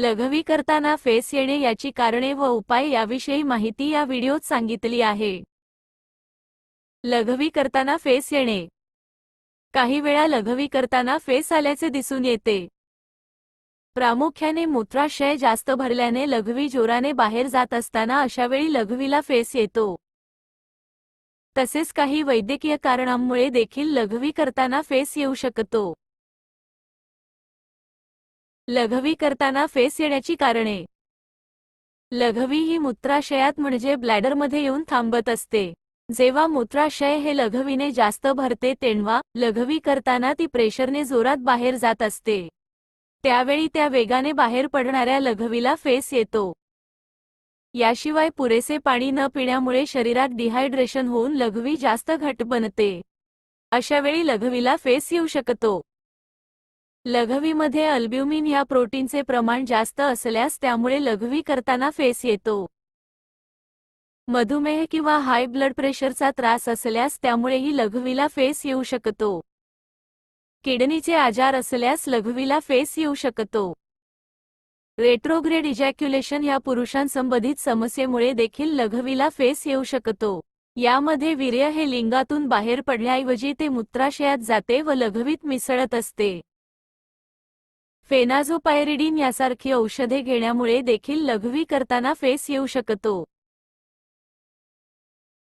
लघवी करताना फेस येणे याची कारणे व उपाय याविषयी माहिती या व्हिडिओत सांगितली आहे. लघवी करताना फेस येणे. काही वेळा लघवी करताना फेस आल्याचे दिसून येते. प्रामुख्याने मूत्राशय जास्त भरल्याने लघवी जोराने बाहेर जात असताना अशावेळी लघवीला फेस येतो. तसेच काही वैद्यकीय कारणांमुळे देखील लघवी करताना फेस येऊ शकतो. लघवी करताना फेस येण्याची कारणे. लघवी ही मूत्राशयात म्हणजे ब्लॅडरमध्ये येऊन थांबत असते. जेव्हा मूत्राशय हे लघवीने जास्त भरते तेव्हा लघवी करताना ती प्रेशरने जोरात बाहेर जात असते. त्यावेळी त्या वेगाने बाहेर पडणाऱ्या लघवीला फेस येतो. याशिवाय पुरेसे पाणी न पिण्यामुळे शरीरात डिहायड्रेशन होऊन लघवी जास्त घट बनते. अशावेळी लघवीला फेस येऊ शकतो. लघवीमध्ये अल्ब्युमिन या प्रोटीनचे प्रमाण जास्त असल्यास त्यामुळे लघवी करताना फेस येतो. मधुमेह किंवा हाय ब्लड प्रेशरचा त्रास असल्यास त्यामुळेही लघवीला फेस येऊ शकतो. किडनीचे आजार असल्यास लघवीला फेस येऊ शकतो. रेट्रोग्रेड इजॅक्युलेशन या पुरुषांसंबंधित समस्येमुळे देखील लघवीला फेस येऊ शकतो. यामध्ये वीर्य हे लिंगातून बाहेर पडण्याऐवजी ते मूत्राशयात जाते व लघवीत मिसळत असते. फेनाझोपायरिडीन यासारखी औषधे घेण्यामुळे देखील लघवी करताना फेस येऊ शकतो.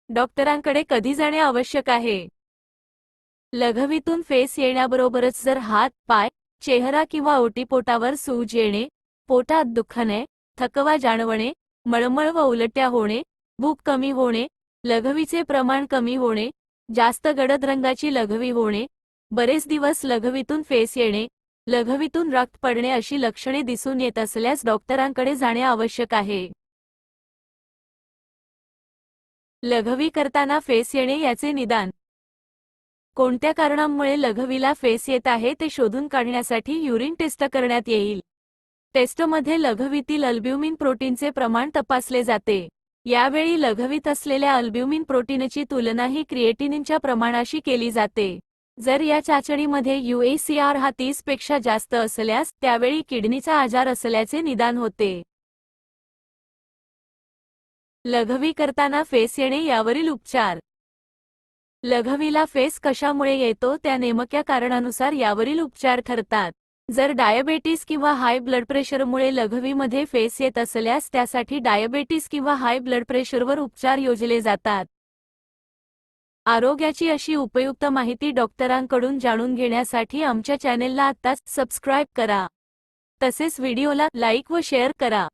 डॉक्टरांकडे कधी जाणे आवश्यक आहे? लघवीतून फेस येण्याबरोबरच जर हात पाय चेहरा किंवा ओटीपोटावर सूज येणे पोटात दुखणे थकवा जाणवणे मळमळ व उलट्या होणे भूक कमी होणे लघवीचे प्रमाण कमी होणे जास्त गडद रंगाची लघवी होणे बरेच दिवस लघवीतून फेस येणे लघवीतून रक्त पडणे अशी लक्षणे दिसून येत असल्यास डॉक्टरांकडे जाणे आवश्यक आहे. लघवी करताना फेस येणे याचे निदान. कोणत्या कारणांमुळे लघवीला फेस येत आहे ते शोधून काढण्यासाठी युरिन टेस्ट करण्यात येईल. टेस्टमध्ये लघवीतील अल्ब्युमिन प्रोटीनचे प्रमाण तपासले जाते. यावेळी लघवीत असलेल्या अल्ब्युमिन प्रोटीनची तुलनाही क्रिएटिनिनच्या प्रमाणाशी केली जाते. जर या चाचणीमध्ये युएसीआर हा तीसपेक्षा जास्त असल्यास त्यावेळी किडनीचा आजार असल्याचे निदान होते. लघवी करताना फेस येणे यावरील उपचार. लघवीला फेस कशामुळे येतो त्या नेमक्या कारणानुसार यावरील उपचार ठरतात. जर डायबेटीस किंवा हाय ब्लड प्रेशरमुळे लघवीमध्ये फेस येत असल्यास त्यासाठी डायबेटीस किंवा हाय ब्लड प्रेशरवर उपचार योजले जातात. आरोग्याची अशी उपयुक्त माहिती डॉक्टरांकडून जाणून घेण्यासाठी आमच्या चॅनेलला आत्ताच सबस्क्राईब करा. तसेच व्हिडिओला लाईक व शेअर करा.